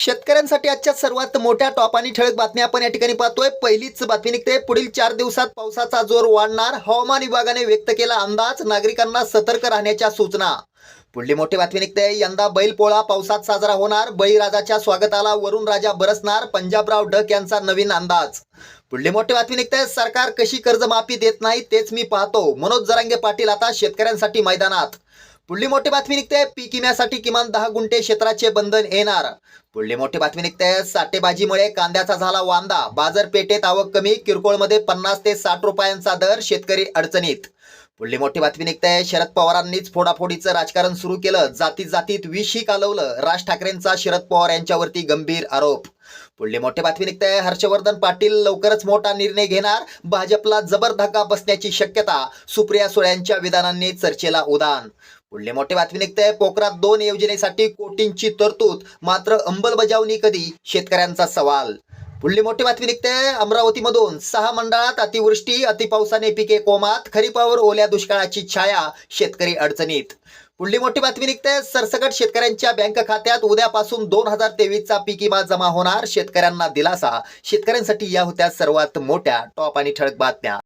शेतकऱ्यांसाठी आजच्या सर्वात मोठ्या टॉप आणि ठळक बातम्या आपण या ठिकाणी पाहतोय. पहिलीच बातमी निघते. पुढील चार दिवसात पावसाचा जोर वाढणार हवामान विभागाने व्यक्त केला अंदाज नागरिकांना सतर्क राहण्याच्या सूचना. पुढली मोठी बातमी निघते. यंदा बैलपोळा पावसात साजरा होणार बळीराजाच्या स्वागताला वरुण राजा बरसणार पंजाबराव डक यांचा नवीन अंदाज. पुढली मोठी बातमी निघते. सरकार कशी कर्जमाफी देत नाही तेच मी पाहतो. मनोज जरांगे पाटील आता शेतकऱ्यांसाठी मैदानात. पुढली मोठी बातमी निघते. पीक विम्यासाठी किमान दहा गुंठे क्षेत्राचे बंधन येणार. पुढली मोठी बातमी निघते. साठेबाजीमुळे कांद्याचा झाला वांदा. बाजारपेठेत आवक कमी. किरकोळमध्ये पन्नास ते साठ रुपयांचा दर शेतकरी अडचणीत. पुढली मोठी बातमी निघते. शरद पवारांनीच फोडाफोडीचं राजकारण सुरू केलं. जाती जातीत विषही कालवलं. राज ठाकरेंचा शरद पवार यांच्यावरती गंभीर आरोप. पुढली मोठी बातमी निघते. हर्षवर्धन पाटील लवकरच मोठा निर्णय घेणार. भाजपला जबर धक्का बसण्याची शक्यता. सुप्रिया सुळ्यांच्या विधानांनी चर्चेला उदान. पुढली मोठी बातमी निघते. पोखरात दोन योजनेसाठी कोटींची तरतूद मात्र अंमलबजावणी कधी? शेतकऱ्यांचा सवाल. पुढली मोठी बातमी निघते. अमरावतीमधून सहा मंडळात अतिवृष्टी अतिपावसाने पिके कोमात खरीपावर ओल्या दुष्काळाची छाया शेतकरी अडचणीत. पुढली मोठी बातमी निघते. सरसकट शेतकऱ्यांच्या बँक खात्यात उद्यापासून दोन हजार तेवीसचा पीक विमा जमा होणार शेतकऱ्यांना दिलासा. शेतकऱ्यांसाठी या होत्या सर्वात मोठ्या टॉप आणि ठळक बातम्या.